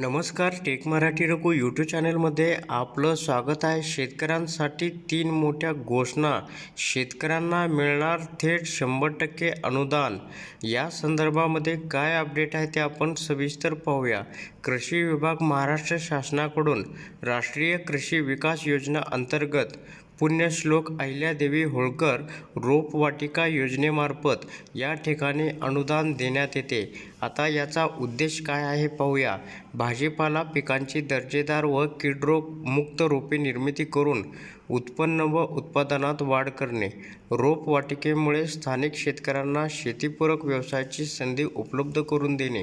नमस्कार take Marathi Raghu YouTube चॅनलमध्ये आपलं स्वागत आहे. शेतकऱ्यांसाठी तीन मोठ्या घोषणा. शेतकऱ्यांना मिळणार थेट शंभर टक्के अनुदान. या संदर्भामध्ये काय अपडेट आहे ते आपण सविस्तर पाहूया. कृषी विभाग महाराष्ट्र शासनाकडून राष्ट्रीय कृषी विकास योजना अंतर्गत पुण्यश्लोक अहिल्यादेवी होळकर रोपवाटिका योजनेमार्फत या ठिकाणी अनुदान देण्यात येते. आता याचा उद्देश काय आहे पाहूया. भाजीपाला पिकांची दर्जेदार व कीडरोग मुक्त रोपे निर्मिती करून उत्पन्न व उत्पादनात वाढ करणे. रोपवाटिकेमुळे स्थानिक शेतकऱ्यांना शेतीपूरक व्यवसायाची संधी उपलब्ध करून देणे.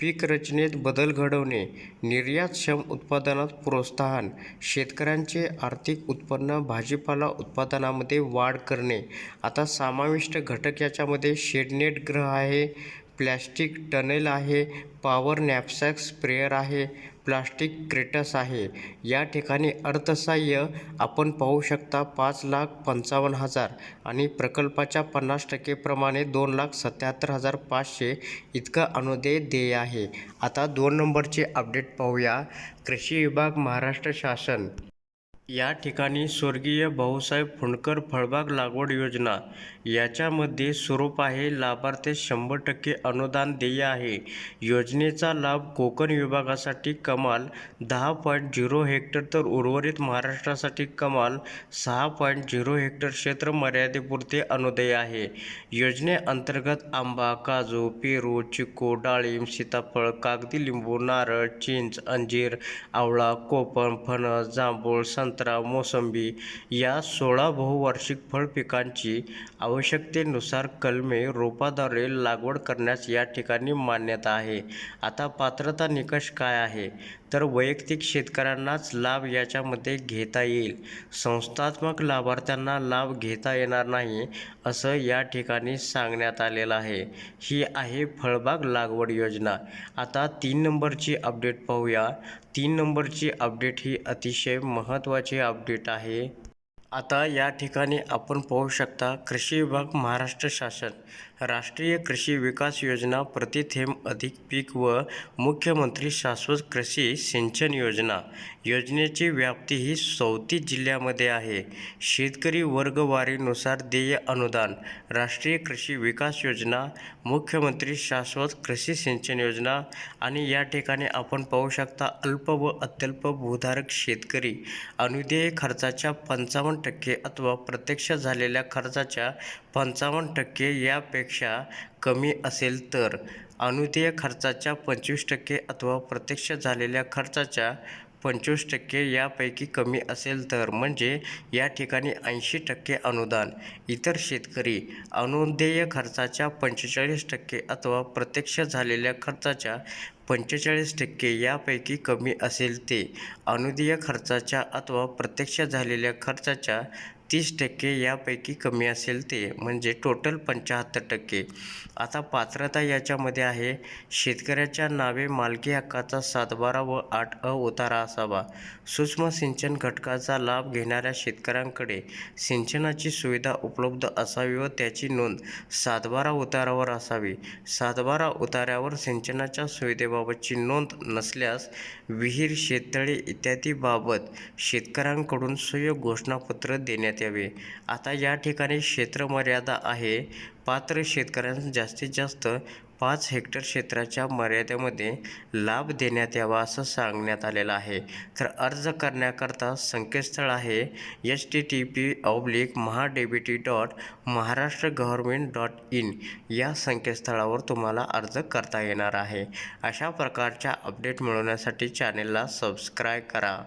पीक रचनेत बदल घडवणे. निर्यातक्षम उत्पादनात प्रोत्साहन. शेतकऱ्यांचे आर्थिक उत्पन्न भाजीपाला उत्पादनामध्ये वाढ करणे. आता समाविष्ट घटक याच्यामध्ये शेडनेट ग्रह आहे. प्लॅस्टिक टनेल आहे पॉवर नॅपसॅक स्प्रेअर आहे प्लास्टिक क्रेटस आहे. या ठिकाणी अर्थसहाय्य आपण पाहू शकता पाच लाख पंचावन्न हजार आणि प्रकल्पाच्या पन्नास टक्केप्रमाणे दोन लाख सत्याहत्तर हजार पाचशे इतकं अनुदेय देय आहे. आता दोन नंबरचे अपडेट पाहूया. कृषी विभाग महाराष्ट्र शासन या ठिकाणी स्वर्गीय भाऊसाहेब फुंडकर फळबाग लागवड योजना याच्यामध्ये स्वरूप आहे. लाभार्थी शंभर टक्के अनुदान देय आहे. योजनेचा लाभ कोकण विभागासाठी कमाल दहा पॉईंट झिरो हेक्टर तर उर्वरित महाराष्ट्रासाठी कमाल सहा पॉईंट झिरो हेक्टर क्षेत्र मर्यादेपुरते अनुदेय आहे. योजनेअंतर्गत आंबा काजू पेरू चिकू डाळिंब सीताफळ कागदी लिंबू नारळ चिंच अंजीर आवळा कोपण फणस जांभूळ संत संत्रा मोसंबी या सोळा बहुवार्षिक फळ पिकांची आवश्यकतेनुसार कलमे रोपाद्वारे लागवड करण्यास या ठिकाणी मान्यता आहे. आता पात्रता निकष काय आहे? तर वैयक्तिक शेतकऱ्यांनाच लाभ याच्यामध्ये घेता येईल. संस्थात्मक लाभार्थ्यांना लाभ घेता येणार नाही असं या ठिकाणी सांगण्यात आलेलं आहे. ही आहे फळबाग लागवड योजना. आता तीन नंबरची अपडेट पाहूया. तीन नंबरची अपडेट ही अतिशय महत्त्वाची अपडेट आहे. आता या ठिकाणी आपण पाहू शकता कृषी विभाग महाराष्ट्र शासन. राष्ट्रीय कृषी विकास योजना प्रति थेंब अधिक पीक व मुख्यमंत्री शाश्वत कृषी सिंचन योजना. योजनेची व्याप्ती ही चौतीस जिल्ह्यामध्ये आहे. शेतकरी वर्गवारीनुसार देय अनुदान. राष्ट्रीय कृषी विकास योजना मुख्यमंत्री शाश्वत कृषी सिंचन योजना आणि या ठिकाणी आपण पाहू शकता अल्प व अत्यल्प भूधारक शेतकरी. अनुदेय खर्चाच्या पंचावन्न टक्के अथवा प्रत्यक्ष झालेल्या खर्चाच्या पंचावन्न टक्के यापेक्षा कमी असेल तर अनुदेय खर्चाच्या पंचवीस टक्के अथवा प्रत्यक्ष झालेल्या खर्चाच्या पंचवीस टक्के यापैकी कमी असेल तर म्हणजे या ठिकाणी ऐंशी टक्के अनुदान. इतर शेतकरी अनुदेय खर्चाच्या पंचेचाळीस टक्के अथवा प्रत्यक्ष झालेल्या खर्चाच्या पंचेचाळीस टक्के यापैकी कमी असेल ते अनुदेय खर्चाच्या अथवा प्रत्यक्ष झालेल्या खर्चाच्या तीस टक्के यापैकी कमी असेल ते म्हणजे टोटल पंच्याहत्तर टक्के. आता पात्रता याच्यामध्ये आहे शेतकऱ्याच्या नावे मालकी हक्काचा सातबारा व आठ अ उतारा असावा. सूक्ष्म सिंचन घटकाचा लाभ घेणाऱ्या शेतकऱ्यांकडे सिंचनाची सुविधा उपलब्ध असावी व त्याची नोंद सातबारा उतारावर असावी. सातबारा उताऱ्यावर सिंचनाच्या सुविधेबाबतची नोंद नसल्यास विहीर शेततळे इत्यादीबाबत शेतकऱ्यांकडून सुयोग घोषणापत्र देण्यात यावे आता या ठिकाणी क्षेत्रमर्यादा आहे. पात्र शेतकऱ्यांना जास्तीत जास्त पाच हेक्टर क्षेत्राच्या मर्यादेमध्ये लाभ देण्यात यावा असं सांगण्यात आलेलं आहे. तर अर्ज करण्याकरता संकेतस्थळ आहे H T T P oblique MahaDBT dot Maharashtra government dot in या संकेतस्थळावर तुम्हाला अर्ज करता येणार आहे. अशा प्रकारच्या अपडेट मिळवण्यासाठी चॅनेलला सबस्क्राईब करा.